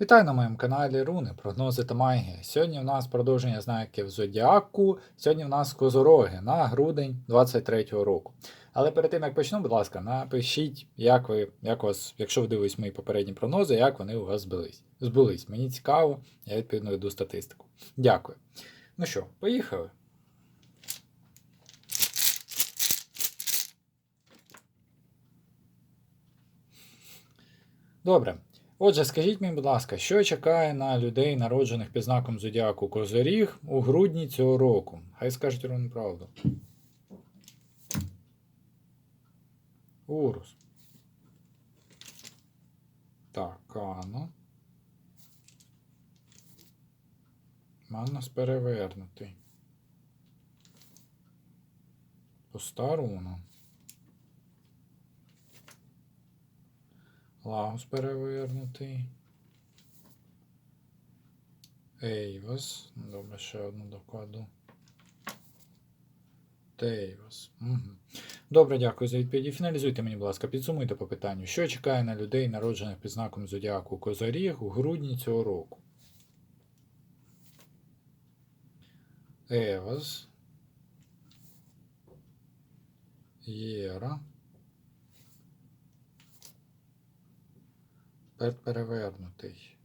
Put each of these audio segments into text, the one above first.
Вітаю на моєму каналі Руни, прогнози та магія. Сьогодні в нас продовження знаків Зодіаку. Сьогодні в нас козороги на грудень 23-го року. Але перед тим як почну, будь ласка, напишіть, як ви, як вас, якщо ви дивились мої попередні прогнози, як вони у вас збились. Збулись. Мені цікаво, я відповідно веду статистику. Дякую. Ну що, поїхали. Добре. Отже, скажіть мені, будь ласка, що чекає на людей, народжених під знаком Зодіаку Козоріг у грудні цього року? Хай скажуть ровно правду. Урус. Так, Кано. Маннас перевернутий. Постаруна. Лагус перевернутий. Ейвас. Добре, ще одну докладу. Тейвас. Угу. Добре, дякую за відповіді. Фіналізуйте мені, будь ласка, підсумуйте по питанню. Що чекає на людей, народжених під знаком Зодіаку Козоріг у грудні цього року? Евас. Єра. Тепер перевернутий.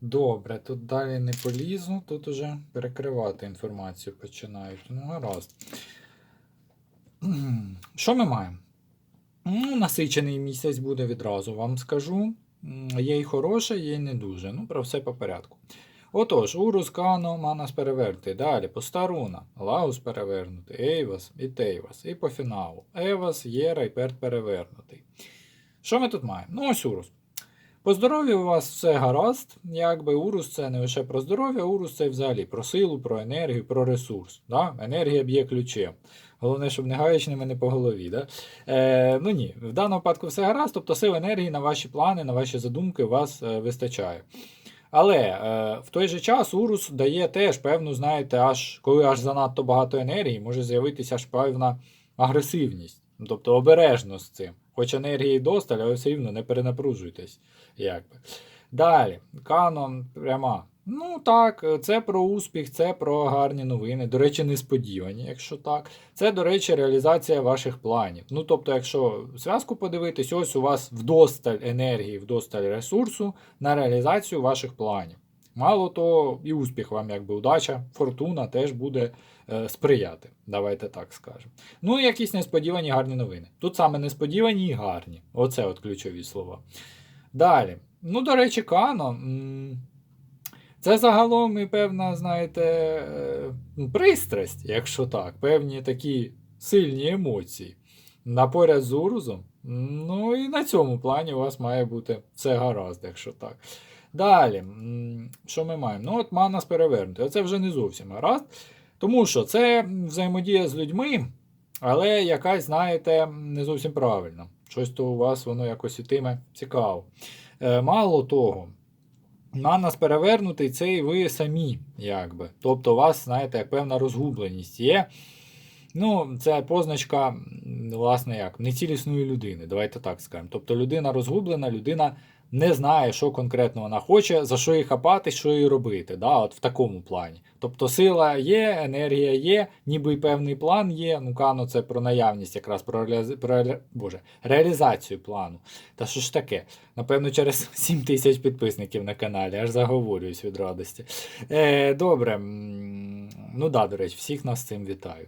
Добре, тут далі не полізу, тут уже перекривати інформацію починають. Ну, гаразд. Що ми маємо? Ну, насичений місяць буде відразу, вам скажу. Є й хороше, є й не дуже. Ну, про все по порядку. Отож, Урус, Кано, Манас перевернутий. Далі Постаруна, Лаус перевернутий, Ейвас і Тейвас. І по фіналу. Евас, Єра і Перт перевернутий. Що ми тут маємо? Ну, ось Урус. По здоров'ю у вас все гаразд. Якби Урус це не лише про здоров'я, Урус це взагалі про силу, про енергію, про ресурс. Да? Енергія б'є ключем. Головне, щоб не гаячними не по голові. Да? Е, ну ні, в даному випадку все гаразд, тобто сил енергії на ваші плани, на ваші задумки у вас е, вистачає. Але е, в той же час Урус дає теж певну, знаєте, аж коли аж занадто багато енергії, може з'явитися аж певна агресивність, тобто обережно з цим. Хоч енергії досталь, але все рівно не перенапружуйтесь. Якби. Далі, канон пряма. Ну так, це про успіх, це про гарні новини. До речі, несподівані, якщо так. Це, до речі, реалізація ваших планів. Ну, тобто, якщо зв'язку подивитись, ось у вас вдосталь енергії, вдосталь ресурсу на реалізацію ваших планів. Мало того, і успіх вам, якби удача, фортуна теж буде сприяти. Давайте так скажемо. Ну і якісь несподівані гарні новини. Тут саме несподівані і гарні. Оце от ключові слова. Далі. Ну, до речі, Кано. Це загалом і певна, знаєте, е, пристрасть, якщо так, певні такі сильні емоції. На поряд з Урузом. Ну і на цьому плані у вас має бути все гаразд, якщо так. Далі, що ми маємо? Ну, от Манас перевернутий. Це вже не зовсім гаразд. Тому що це взаємодія з людьми, але якась, знаєте, не зовсім правильна. Щось то у вас воно якось ітиме цікаво. Е, мало того, Манас перевернутий це і ви самі, якби. Тобто у вас, знаєте, як певна розгубленість є. Ну, це позначка, власне, як нецілісної людини, давайте так скажемо. Тобто людина розгублена, людина не знає, що конкретно вона хоче, за що їй хапати, що їй робити. Да? От в такому плані. Тобто сила є, енергія є, ніби й певний план є. Ну, кано це про наявність, якраз про, реаліз... про Боже, реалізацію плану. Та що ж таке? Напевно, через 7 тисяч підписників на каналі, аж заговорююсь від радості. Е, добре. Ну да, до речі, всіх нас з цим вітаю.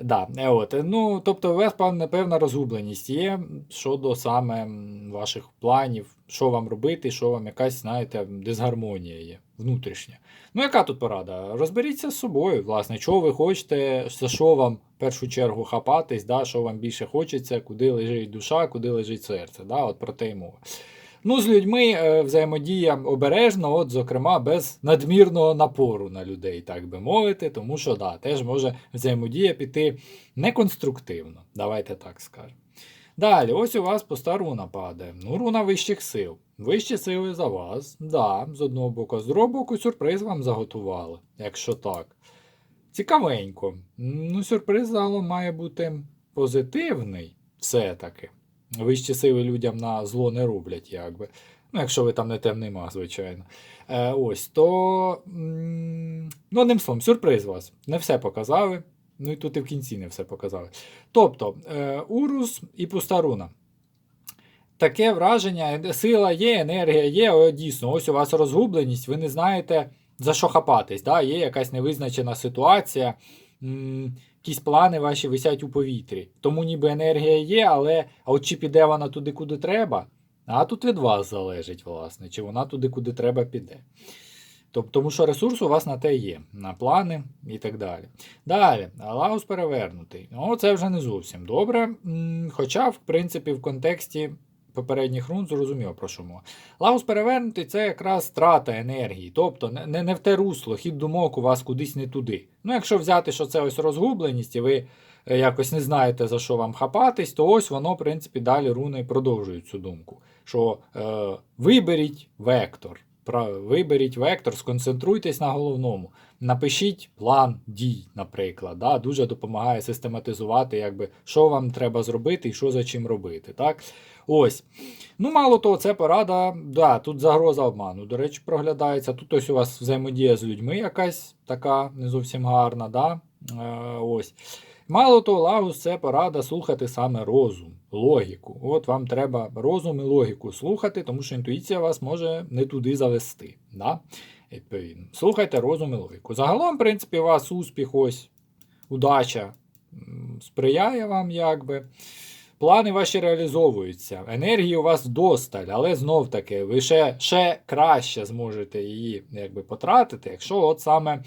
Да, е, от, е, ну, тобто, у вас певна, розгубленість є щодо саме ваших планів, що вам робити, що вам якась, знаєте, дисгармонія є внутрішня. Ну, яка тут порада? Розберіться з собою, власне, чого ви хочете, за що вам в першу чергу хапатись, да, що вам більше хочеться, куди лежить душа, куди лежить серце. Да, от про те й мова. Ну, з людьми е, взаємодія обережно, от, зокрема, без надмірного напору на людей, так би мовити, тому що да, теж може взаємодія піти неконструктивно. Давайте так скажемо. Далі, ось у вас поста руна падає. Ну, руна вищих сил. Вищі сили за вас. Да, з одного боку, з другого боку, сюрприз вам заготували, якщо так. Цікавенько. Ну, сюрприз загалом має бути позитивний, все-таки. Вищі сили людям на зло не роблять, якби. Ну, якщо ви там не темний маг, звичайно. Е, ось, то. Ну, одним словом, сюрприз вас. Не все показали. Ну і тут і в кінці не все показали. Тобто, е, Урус і пуста руна. Таке враження, сила є, енергія є, о, дійсно, ось у вас розгубленість, ви не знаєте, за що хапатись. Да? Є якась невизначена ситуація, м, якісь плани ваші висять у повітрі. Тому ніби енергія є, але а от чи піде вона туди, куди треба, а тут від вас залежить, власне, чи вона туди, куди треба, піде. Тобто, тому що ресурс у вас на те є, на плани і так далі. Далі, Лагус перевернутий. Ну, це вже не зовсім добре. Хоча, в принципі, в контексті попередніх рун зрозуміло про що мова. Лагус перевернутий це якраз страта енергії. Тобто не, не, не в те русло, хід думок у вас кудись не туди. Ну, якщо взяти, що це ось розгубленість, і ви е, якось не знаєте, за що вам хапатись, то ось воно, в принципі, далі руни продовжують цю думку. Що е, виберіть вектор. Виберіть вектор, сконцентруйтесь на головному. Напишіть план дій, наприклад. Да? Дуже допомагає систематизувати, якби, що вам треба зробити і що за чим робити. Так? Ось. Ну, мало того, це порада. Да, тут загроза обману. До речі, проглядається. Тут ось у вас взаємодія з людьми якась така не зовсім гарна. Да? Е, ось. Мало того, лагус це порада слухати саме розум, логіку. От вам треба розум і логіку слухати, тому що інтуїція вас може не туди завести. Да? Слухайте розум і логіку. Загалом, в принципі, у вас успіх, ось, удача сприяє вам, якби. Плани ваші реалізовуються, енергії у вас досталь, але знов таки ви ще, ще краще зможете її якби, потратити, якщо от саме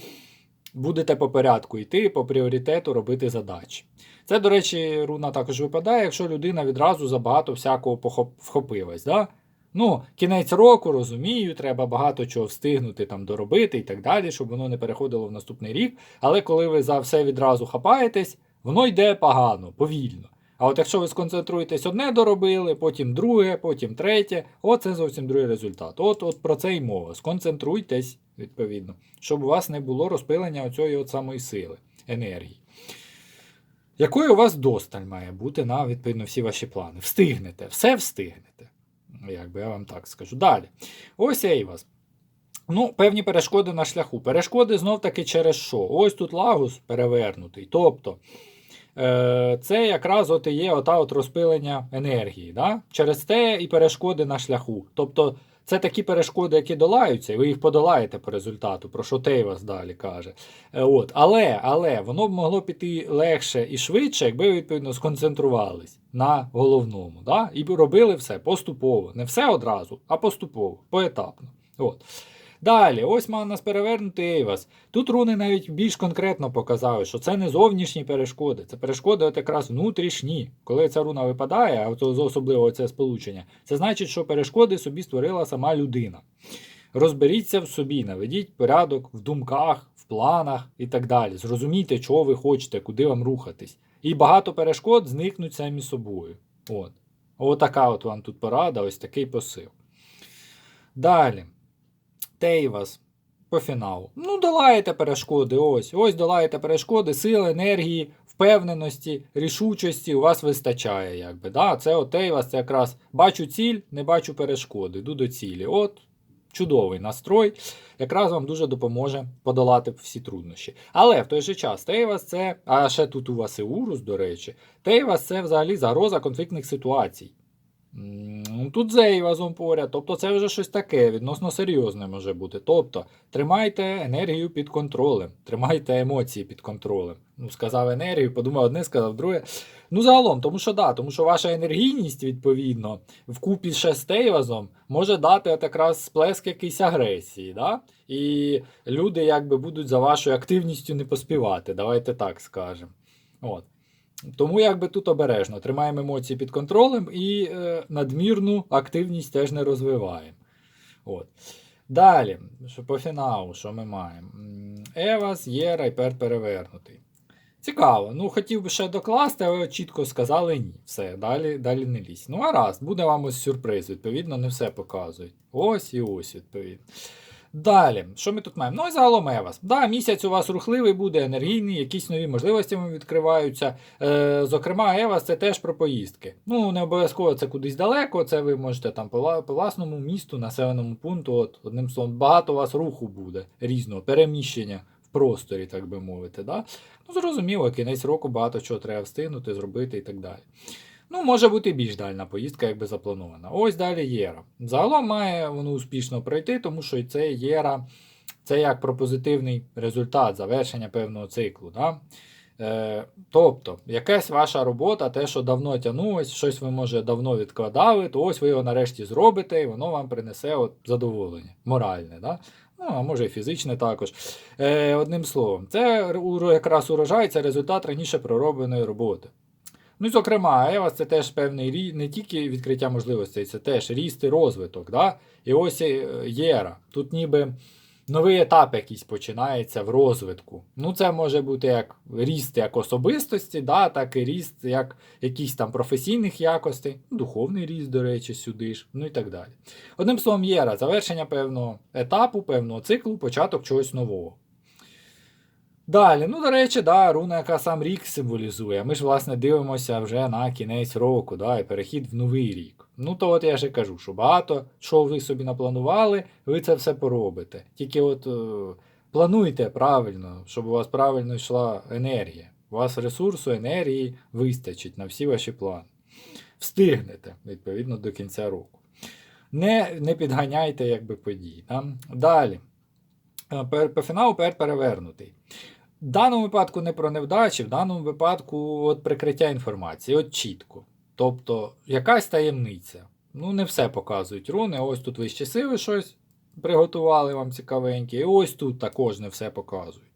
будете по порядку йти, по пріоритету робити задачі. Це, до речі, руна також випадає, якщо людина відразу забагато всякого вхопилась. Да? Ну, кінець року, розумію, треба багато чого встигнути там доробити і так далі, щоб воно не переходило в наступний рік. Але коли ви за все відразу хапаєтесь, воно йде погано, повільно. А от якщо ви сконцентруєтесь одне доробили, потім друге, потім третє, от це зовсім другий результат. От, от про це й мова. Сконцентруйтесь, відповідно, щоб у вас не було розпилення оцієї от самої сили, енергії. Якої у вас досталь має бути на відповідно всі ваші плани? Встигнете, все встигнете. Як би я вам так скажу. Далі. Ось Ейвас. Ну, певні перешкоди на шляху. Перешкоди знов таки через що? Ось тут лагус перевернутий. Тобто, це якраз от і є ота от розпилення енергії. Да? Через те і перешкоди на шляху. Тобто, це такі перешкоди, які долаються, і ви їх подолаєте по результату, про що Тейвас далі каже. Е, От. Але, але воно б могло піти легше і швидше, якби ви відповідно сконцентрувались на головному. Да? І робили все поступово. Не все одразу, а поступово, поетапно. От. Далі, ось мав нас перевернути Ейвас. Тут руни навіть більш конкретно показали, що це не зовнішні перешкоди, це перешкоди от якраз внутрішні. Коли ця руна випадає, а особливо це сполучення, це значить, що перешкоди собі створила сама людина. Розберіться в собі, наведіть порядок в думках, в планах і так далі. Зрозумійте, чого ви хочете, куди вам рухатись. І багато перешкод зникнуть самі собою. От. Отака от вам тут порада, ось такий посил. Далі. Тейвас по фіналу. Ну, долаєте перешкоди. Ось. Ось долаєте перешкоди, сили, енергії, впевненості, рішучості у вас вистачає. якби. Да? Це от Тейвас, це якраз бачу ціль, не бачу перешкоди. Йду до цілі. От. Чудовий настрой, якраз вам дуже допоможе подолати всі труднощі. Але в той же час Тейвас це, а ще тут у вас і Урус, до речі, Тейвас це взагалі загроза конфліктних ситуацій. Ну, Тут з Ейвазом поряд, тобто це вже щось таке, відносно серйозне може бути. Тобто, тримайте енергію під контролем, тримайте емоції під контролем. Ну, сказав енергію, подумав одне, сказав друге. Ну, загалом, тому що да, тому що ваша енергійність, відповідно, вкупі ще з Тейвазом може дати от якраз сплеск якийсь агресії. Да? І люди якби будуть за вашою активністю не поспівати, давайте так скажемо. От. Тому якби тут обережно тримаємо емоції під контролем і е, надмірну активність теж не розвиваємо. От. Далі, що по фіналу, що ми маємо? Евас є райпер перевернутий. Цікаво. Ну, хотів би ще докласти, але чітко сказали ні. Все, далі, далі не лізь. Ну, а раз, буде вам ось сюрприз, відповідно, не все показують. Ось і ось, відповідно. Далі, що ми тут маємо? Ну і загалом Евас. Да, місяць у вас рухливий буде, енергійний, якісь нові можливості відкриваються. Е, зокрема, Евас це теж про поїздки. Ну, не обов'язково це кудись далеко, це ви можете там по, власному місту, населеному пункту. От, одним словом, багато у вас руху буде різного, переміщення в просторі, так би мовити. Да? Ну, зрозуміло, кінець року багато чого треба встигнути, зробити і так далі. Ну, може бути більш дальна поїздка, якби запланована. Ось далі Єра. Загалом має воно успішно пройти, тому що це Єра, це як про позитивний результат завершення певного циклу. Да? Е, тобто, якась ваша робота, те, що давно тягнулось, щось ви, може, давно відкладали, то ось ви його нарешті зробите, і воно вам принесе от задоволення, моральне. Да? Ну, а може і фізичне також. Е, одним словом, це якраз урожай, це результат раніше проробленої роботи. Ну, і, зокрема, Евас це теж певний не тільки відкриття можливостей, це теж ріст і розвиток. Да? І ось е, Єра. Тут ніби новий етап якийсь починається в розвитку. Ну, це може бути як ріст як особистості, да, так і ріст як якихось там професійних якостей, духовний ріст, до речі, сюди ж, ну і так далі. Одним словом, Єра, завершення певного етапу, певного циклу, початок чогось нового. Далі, ну, до речі, да, руна, яка сам рік символізує. Ми ж, власне, дивимося вже на кінець року, да, і перехід в новий рік. Ну, то от я ж і кажу, що багато що ви собі напланували, ви це все поробите. Тільки от е, плануйте правильно, щоб у вас правильно йшла енергія. У вас ресурсу, енергії вистачить на всі ваші плани. Встигнете, відповідно, до кінця року. Не, не підганяйте якби, події. Да? Далі. Е, По фіналу пер перевернутий. В даному випадку не про невдачі, в даному випадку от прикриття інформації, от чітко. Тобто, якась таємниця. Ну, не все показують руни. Ось тут вищі сили щось приготували вам цікавеньке, і ось тут також не все показують.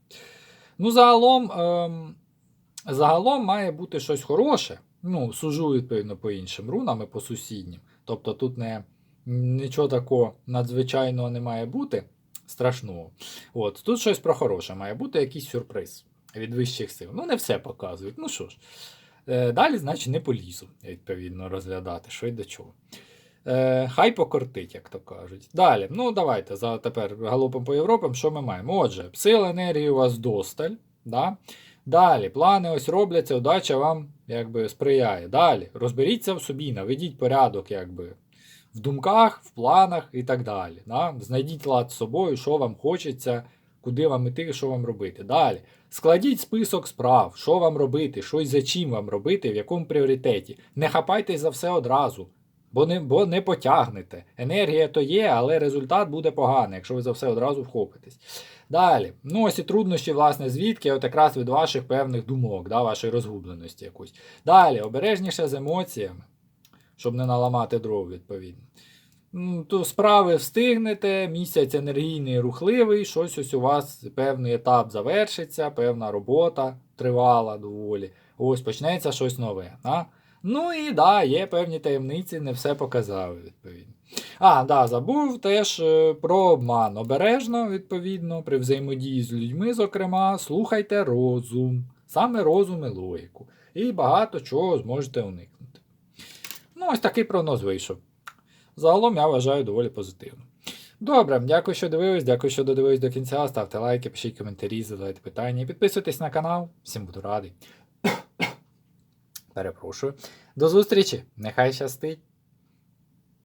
Ну, загалом, ем, загалом має бути щось хороше. Ну, сужу, відповідно, по іншим рунам і по сусіднім. Тобто тут не, нічого такого надзвичайного не має бути страшного. От, тут щось про хороше має бути, якийсь сюрприз від вищих сил. Ну, не все показують. Ну що ж. Е, далі, значить, не полізу, відповідно, розглядати, що й до чого. Е, хай покортить, як то кажуть. Далі, ну давайте за тепер галопом по Європам, що ми маємо? Отже, сил енергії у вас досталь. Да? Далі, плани ось робляться, удача вам якби сприяє. Далі, розберіться в собі, наведіть порядок, якби. В думках, в планах і так далі. Да? Знайдіть лад з собою, що вам хочеться, куди вам іти, що вам робити. Далі. Складіть список справ, що вам робити, що і за чим вам робити, в якому пріоритеті. Не хапайтесь за все одразу, бо не, бо не потягнете. Енергія то є, але результат буде поганий, якщо ви за все одразу вхопитесь. Далі. Ну, ось і труднощі, власне, звідки, от якраз від ваших певних думок, да, вашої розгубленості якоїсь. Далі, обережніше з емоціями, щоб не наламати дров, відповідно. Ну, То справи встигнете, місяць енергійний, рухливий, щось ось у вас певний етап завершиться, певна робота тривала доволі. Ось почнеться щось нове. А? Ну і да, є певні таємниці, не все показали, відповідно. А, да, забув теж е, про обман. Обережно, відповідно, при взаємодії з людьми, зокрема, слухайте розум, саме розум і логіку. І багато чого зможете уникнути. Ну, ось такий прогноз вийшов. Загалом я вважаю доволі позитивно. Добре, дякую, що дивились, дякую, що додивились до кінця. Ставте лайки, пишіть коментарі, задавайте питання. Підписуйтесь на канал. Всім буду радий. Перепрошую. До зустрічі! Нехай щастить!